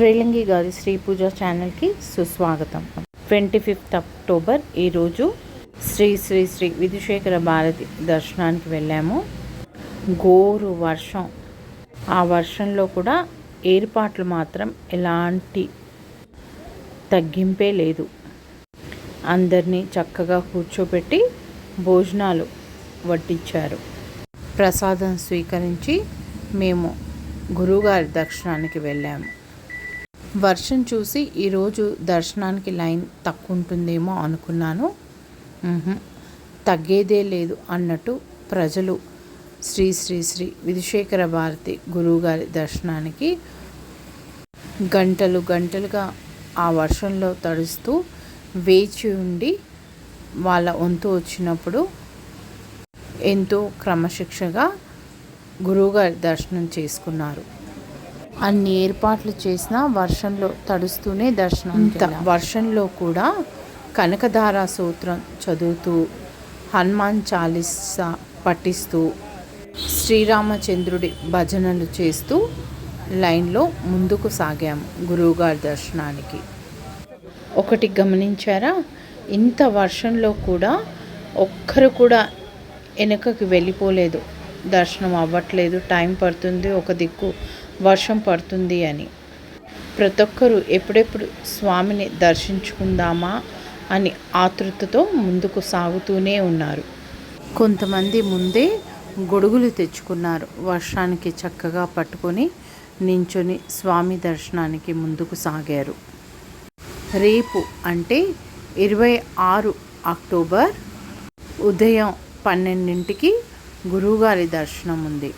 రేలింగి గారి శ్రీ పూజ ఛానల్కి సుస్వాగతం. ట్వంటీ ఫిఫ్త్ అక్టోబర్ ఈరోజు శ్రీ శ్రీ శ్రీ విధుశేఖర భారతి దర్శనానికి వెళ్ళాము. గోరు వర్షం. ఆ వర్షంలో కూడా ఏర్పాట్లు మాత్రం ఎలాంటి తగ్గింపే లేదు. అందరినీ చక్కగా కూర్చోబెట్టి భోజనాలు వడ్డించారు. ప్రసాదం స్వీకరించి మేము గురువుగారి దర్శనానికి వెళ్ళాము. వర్షం చూసి ఈరోజు దర్శనానికి లైన్ తక్కువ ఉంటుందేమో అనుకున్నాను తగ్గేదే లేదు అన్నట్టు ప్రజలు శ్రీ శ్రీ శ్రీ విధుశేఖర భారతి గురువుగారి దర్శనానికి గంటలు గంటలుగా ఆ వర్షంలో తడుస్తూ వేచి ఉండి వాళ్ళ వంతు వచ్చినప్పుడు ఎంతో క్రమశిక్షగా గురువుగారి దర్శనం చేసుకున్నారు. అన్ని ఏర్పాట్లు చేసినా వర్షంలో తడుస్తూనే దర్శనం వర్షంలో కూడా కనకధార సూత్రం చదువుతూ హనుమాన్ చాలీసా పఠిస్తూ శ్రీరామచంద్రుడి భజనలు చేస్తూ లైన్లో ముందుకు సాగాము గురువుగారి దర్శనానికి. ఒకటి గమనించారా? ఇంత వర్షంలో కూడా ఒక్కరు కూడా వెనుకకి వెళ్ళిపోలేదు. దర్శనం అవ్వట్లేదు టైం పడుతుంది ఒక దిక్కు వర్షం పడుతుంది అని. ప్రతి ఒక్కరూ ఎప్పుడెప్పుడు స్వామిని దర్శించుకుందామా అని ఆతృతతో ముందుకు సాగుతూనే ఉన్నారు. కొంతమంది ముందే గొడుగులు తెచ్చుకున్నారు వర్షానికి చక్కగా పట్టుకొని నించొని స్వామి దర్శనానికి ముందుకు సాగారు. రేపు అంటే ఇరవై ఆరు అక్టోబర్ ఉదయం పన్నెండింటికి గురువుగారి దర్శనం ఉంది.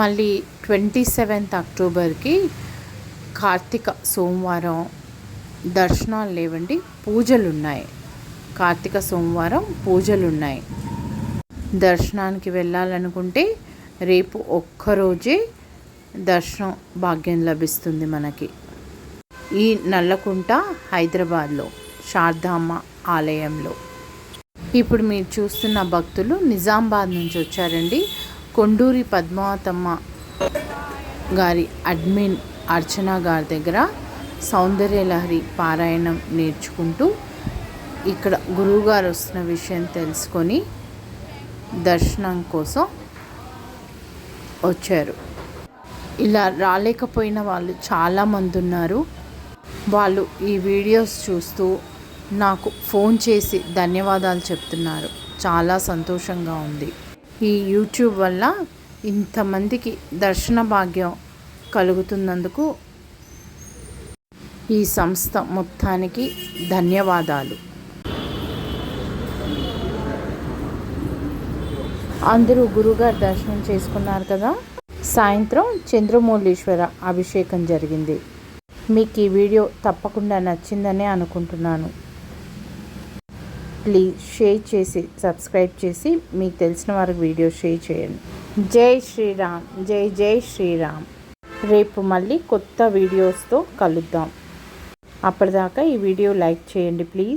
మళ్ళీ ట్వంటీ సెవెంత్ అక్టోబర్కి కార్తీక సోమవారం దర్శనాలు లేవండి పూజలు ఉన్నాయి కార్తీక సోమవారం పూజలు ఉన్నాయి దర్శనానికి వెళ్ళాలనుకుంటే రేపు ఒక్కరోజే దర్శనం భాగ్యం లభిస్తుంది మనకి. ఈ నల్లకుంట హైదరాబాద్లో శారదామ్మ ఆలయంలో. ఇప్పుడు మీరు చూస్తున్న భక్తులు నిజామాబాద్ నుంచి వచ్చారండి. కొండూరి పద్మావతమ్మ గారి అడ్మిన్ అర్చన గారి దగ్గర సౌందర్యలహరి పారాయణం నేర్చుకుంటూ ఇక్కడ గురువుగారు వస్తున్న విషయం తెలుసుకొని దర్శనం కోసం వచ్చారు. ఇలా రాలేకపోయిన వాళ్ళు చాలామంది ఉన్నారు. వాళ్ళు ఈ వీడియోస్ చూస్తూ నాకు ఫోన్ చేసి ధన్యవాదాలు చెప్తున్నారు. చాలా సంతోషంగా ఉంది. ఈ యూట్యూబ్ వల్ల ఇంతమందికి దర్శన భాగ్యం కలుగుతున్నందుకు ఈ సంస్థ మొత్తానికి ధన్యవాదాలు. అందరూ గురుగారు దర్శనం చేసుకున్నారు కదా? సాయంత్రం చంద్రమౌళీశ్వర అభిషేకం జరిగింది. మీకు ఈ వీడియో తప్పకుండా నచ్చిందనే అనుకుంటున్నాను. ప్లీజ్ షేర్ చేసి సబ్స్క్రైబ్ చేసి మీకు తెలిసిన వారికి వీడియో షేర్ చేయండి. జై శ్రీరామ్ జై జై శ్రీరామ్. రేపు మళ్ళీ కొత్త వీడియోస్తో కలుద్దాం. అప్పటిదాకా ఈ వీడియో లైక్ చేయండి ప్లీజ్